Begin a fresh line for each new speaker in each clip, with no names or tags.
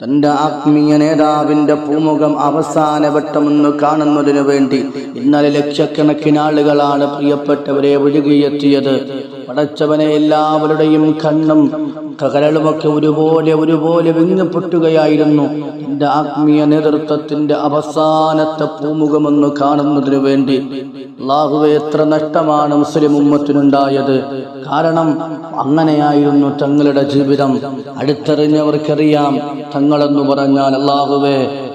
തന്റെ ആത്മീയ നേതാവിന്റെ പൂമുഖം അവസാനവട്ടമെന്ന് കാണുന്നതിനു വേണ്ടി ഇന്നലെ ലക്ഷക്കണക്കിന് ആളുകളാണ് പ്രിയപ്പെട്ടവരെ ഒഴുകിയെത്തിയത്. പടച്ചവനെ എല്ലാവരുടെയും കണ്ണും കകരളുമൊക്കെ ഒരുപോലെ ഒരുപോലെ വിങ്ങപ്പെട്ടുകയായിരുന്നു എന്റെ ആത്മീയ നേതൃത്വത്തിന്റെ അവസാനത്തെ പൂമുഖമെന്ന് കാണുന്നതിനു വേണ്ടി. അള്ളാഹുവെ എത്ര നഷ്ടമാണ് മുസ്ലിം ഉമ്മത്തിനുണ്ടായത്. കാരണം അങ്ങനെയായിരുന്നു തങ്ങളുടെ ജീവിതം. അടുത്തെറിഞ്ഞവർക്കറിയാം തങ്ങളെന്ന് പറഞ്ഞാൽ അള്ളാഹുവേ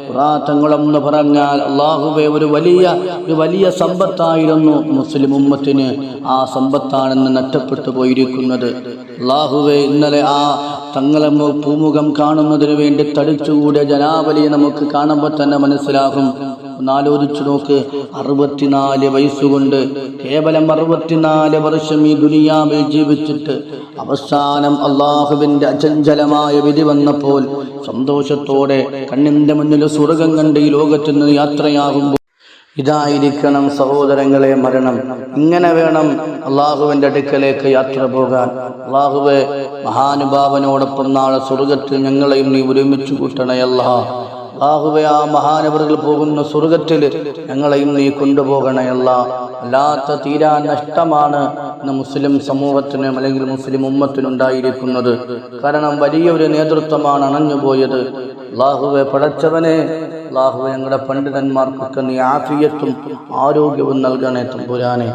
തങ്ങളെന്ന് പറഞ്ഞാൽ അള്ളാഹുബെ ഒരു വലിയ ഒരു വലിയ സമ്പത്തായിരുന്നു മുസ്ലിം ഉമ്മത്തിന് ആ സമ്പത്താണെന്ന് നഷ്ടപ്പെട്ടു പോയിരിക്കുന്നത്. അള്ളാഹുബെ ഇന്നലെ ആ തങ്ങളെ പൂമുഖം കാണുന്നതിന് വേണ്ടി തടിച്ചുകൂടിയ ജനാവലിയെ നമുക്ക് കാണുമ്പോൾ തന്നെ മനസ്സിലാകും. ഒന്നാലോചിച്ചു നോക്ക്. അറുപത്തിനാല് വയസ്സുകൊണ്ട് കേവലം അറുപത്തിനാല് വർഷം ഈ ദുനിയാവിൽ ജീവിച്ചിട്ട് അവസാനം അള്ളാഹുവിന്റെ അചഞ്ചലമായ വിധി വന്നപ്പോൾ സന്തോഷത്തോടെ കണ്ണിന്റെ മുന്നിൽ സ്വർഗം കണ്ട് ഈ ലോകത്തിൽ നിന്ന് യാത്രയാകുമ്പോൾ ഇതായിരിക്കണം സഹോദരങ്ങളെ മരണം. ഇങ്ങനെ വേണം അള്ളാഹുവിന്റെ അടുക്കലേക്ക് യാത്ര പോകാൻ. അള്ളാഹുവെ മഹാനുഭാവനോടൊപ്പം നാളെ സ്വർഗത്തിൽ ഞങ്ങളെയും നീ ഒരുമിച്ച് കൂട്ടണയല്ലാ. അള്ളാഹുവെ ആ മഹാനവറുകൾ പോകുന്ന സ്വർഗത്തിൽ ഞങ്ങളെയും നീ കൊണ്ടുപോകണയല്ല. അല്ലാത്ത തീരാ നഷ്ടമാണ് ഇന്ന് മുസ്ലിം സമൂഹത്തിനും അല്ലെങ്കിൽ മുസ്ലിം ഉമ്മത്തിനുണ്ടായിരിക്കുന്നത് കാരണം വലിയൊരു നേതൃത്വമാണ് അണഞ്ഞുപോയത് അള്ളാഹുവെ പടച്ചവനെ അള്ളാഹുവെ ഞങ്ങളുടെ പണ്ഡിതന്മാർക്കൊക്കെ നീ ആഫിയത്തും ആരോഗ്യവും നൽകണേ തമ്പുരാനെ.